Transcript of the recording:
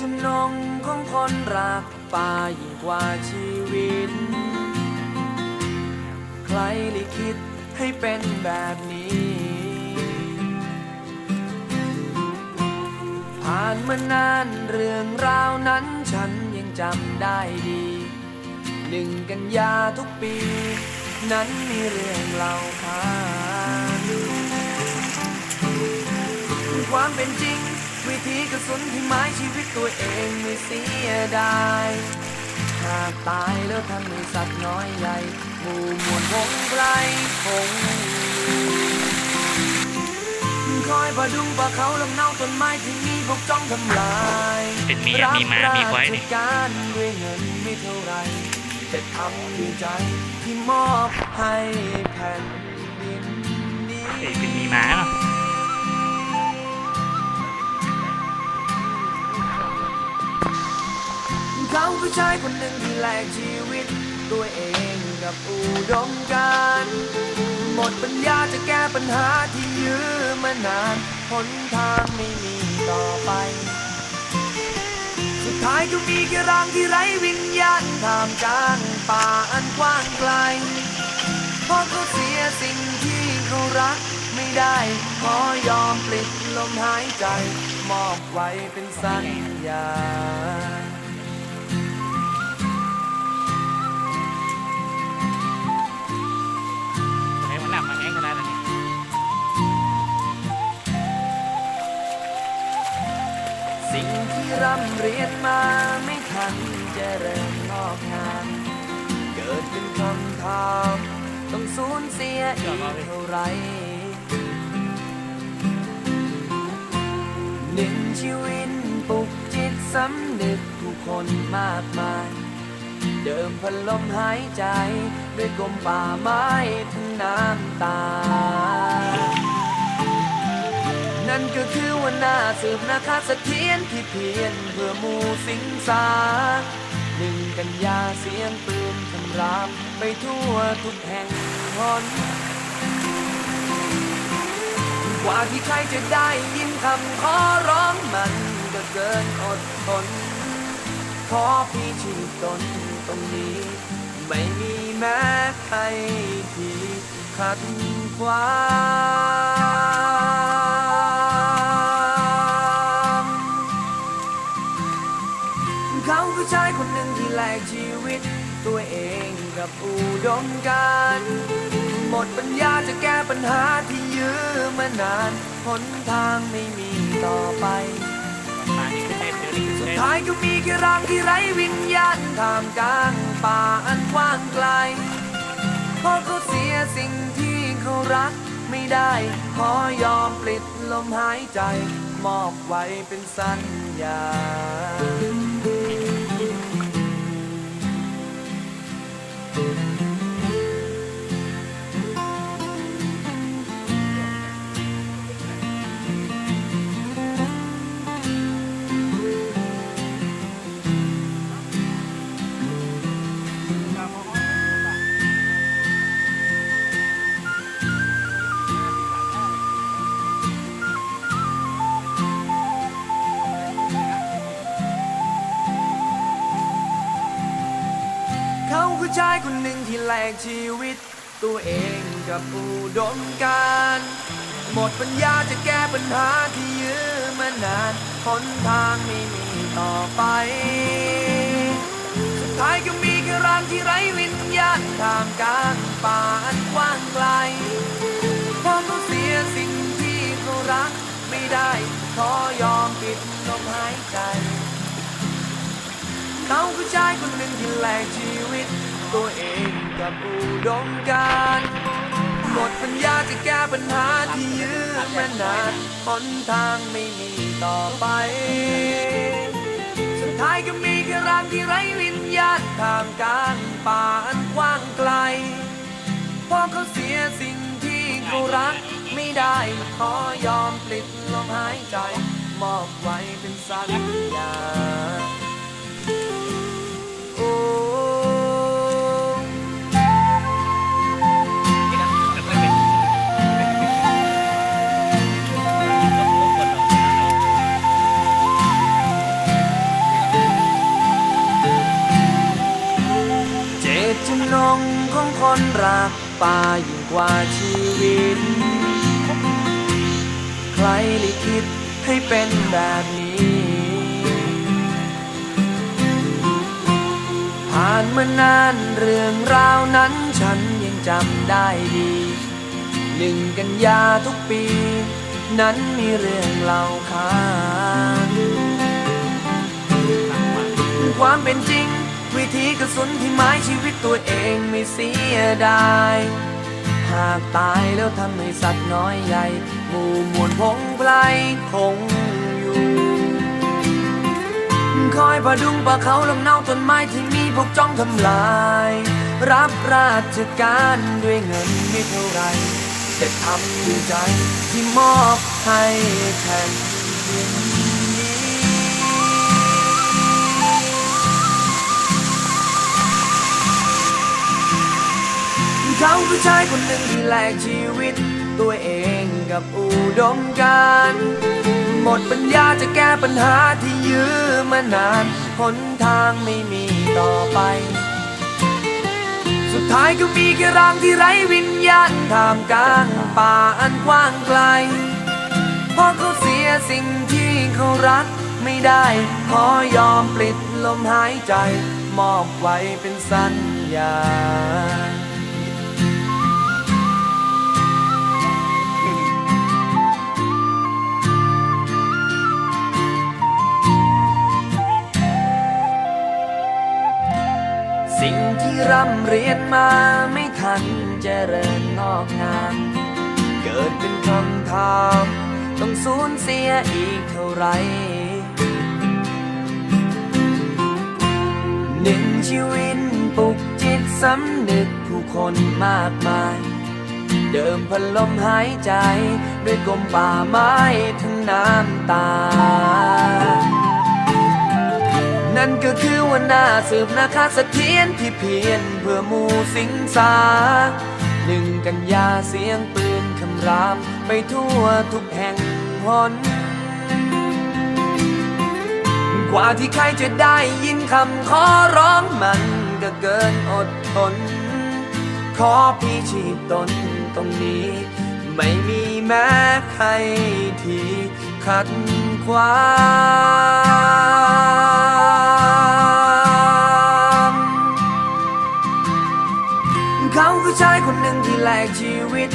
จำนงของคนรักป่ายิ่งกว่าชีวิต ใครลิขิตให้เป็นแบบนี้ ผ่านมานานเรื่องราวนั้นฉันยังจำได้ดี หนึ่งกันยาทุกปี นั้นมีเรื่องเล่าขานความเป็นจริง วิธีกระสุนที่หมายชีวิตตัวเองไม่เสียดายหากตายแล้วทำให้สัตว์น้อยใหญ่หมู่มวลพงไพรคงอยู่คอยประดุงประเขาลำเนาต้นไม้ที่มีพวกจ้องทำลายเป็นมีอะมีม้ามีควายนี่ รับราชการด้วยเงินไม่เท่าไหรแต่ทำด้วยใจที่มอบให้แผ่นดินนี้ เอ้ยเป็นมีม้าเนาะ เขาคือชายคนหนึ่งที่แลกชีวิต ตัวเองกับอุดมการหมดปัญญาจะแก้ปัญหาที่ยื้อมานานหนทางไม่มีต่อไป สุดท้ายก็มีแค่ร่างที่ไร้วิญญาณทามกลางป่าอันกว้างไกลเพราะเขาเสียสิ่งที่เขารักไม่ได้ขอยอมปลิดลมหายใจ มอบไว้เป็นสัญญา สูญเสียอีกเท่าไรหนึ่งชีวิตปลุกจิตสำนึกผู้คนมากมาย เดิมพันลมหายใจ ด้วยกลมป่าไม้ทั้งน้ำตา นั่นก็คือวันหน้าสืบนาคาเสถียรที่เพียรเพื่อมูสิงสาหนึ่งกันยาเสียงปืน คำรามไปทั่วทุกแห่งหนกว่าที่ใครจะได้ยินคำขอร้องมันก็เกินอดทน ขอพี่ชีพตนตรงนี้ ไม่มีแม้ใครที่ขัดขวาง ชีวิต ตัวเองกับอุดมการหมดปัญญาจะแก้ปัญหาที่ยื้อมานานหนทางไม่มีต่อไปคนเดี๋ยวนี่คือสุดท้ายก็มีแค่ร่างที่ไร้วิญญาณท่ามกลางป่าอันกว้างไกลเพราะเขาเสียสิ่งที่เขารักไม่ได้ ขอยอมปลิดลมหายใจ มอบไว้เป็นสัญญา เขาคือชายคนหนึ่งที่แลกชีวิต ตัวเองกับอุดมการหมดปัญญาจะแก้ปัญหาที่ยื้อมานานหนทางไม่มีต่อไป สุดท้ายก็มีแค่ร่างที่ไร้วิญญาณทามกลางป่าอันกว้างไกลพราะเขาเสียสิ่งที่เขารักไม่ได้ขอยอมปิดลมหายใจ เขาคือชายคนหนึ่งที่แลกชีวิต ตัวเองกับอุดมการหมดปัญญาจะแก้ปัญหาที่ยื้อมานานหนทางไม่มีต่อไป สุดท้ายก็มีแค่ร่างที่ไร้วิญญาณทามกางป่าอันกว้างไกลพราะเขาเสียสิ่งที่เขารัก ไม่ได้ขอยอมปลิดลมหายใจ มอบไว้เป็นสัญญา นรักป่ายิ่งกว่าชีวิต ใครลิขิตให้เป็นแบบนี้ ผ่านมานานเรื่องราวนั้นฉันยังจำได้ดี หนึ่งกันยาทุกปี นั้นมีเรื่องเล่าค้างความเป็นจริง วิธีกระสุนที่หมายชีวิตตัวเองไม่เสียดายหากตายแล้วทำให้สัตว์น้อยใหญ่หมู่มวลพงไพรคงอยู่ คอยประดุงป่าเขาลำเนาต้นไม้ที่มีพวกจ้องทำลาย รับราชการด้วยเงินไม่เท่าไรแต่ทำด้วยใจที่มอบให้แผ่นดิน เขาคือชายคนหนึ่งที่แลกชีวิต ตัวเองกับอุดมการหมดปัญญาจะแก้ปัญหาที่ยื้อมานานหนทางไม่มีต่อไป สุดท้ายก็มีแค่ร่างที่ไร้วิญญาณท่ามกลางป่าอันกว้างไกลพราะเขาเสียสิ่งที่เขารักไม่ได้ ขอยอมปลิดลมหายใจ มอบไว้เป็นสัญญา รียนมาไม่ทันเจริญงอกงามเกิดเป็นคำถามต้องสูญเสียอีกเท่าไรหนึ่งชีวิตปลุกจิตสำนึกผู้คนมากมาย เดิมพันลมหายใจ ด้วยกลมป่าไม้ทั้งน้ำตา นั่นก็คือว่าหน้าสืบนาคาเสถียรที่เพียรเพื่อมูสิงสาหนึ่งกันยาเสียงปืนคำรามไปทั่วทุกแห่งหนกว่าที่ใครจะได้ยินคำขอร้องมันก็เกินอดทน ขอพี่ชีพตนตรงนี้ ไม่มีแม้ใครที่ขัดขวาง ชายคนหนึ่งที่แลกชีวิต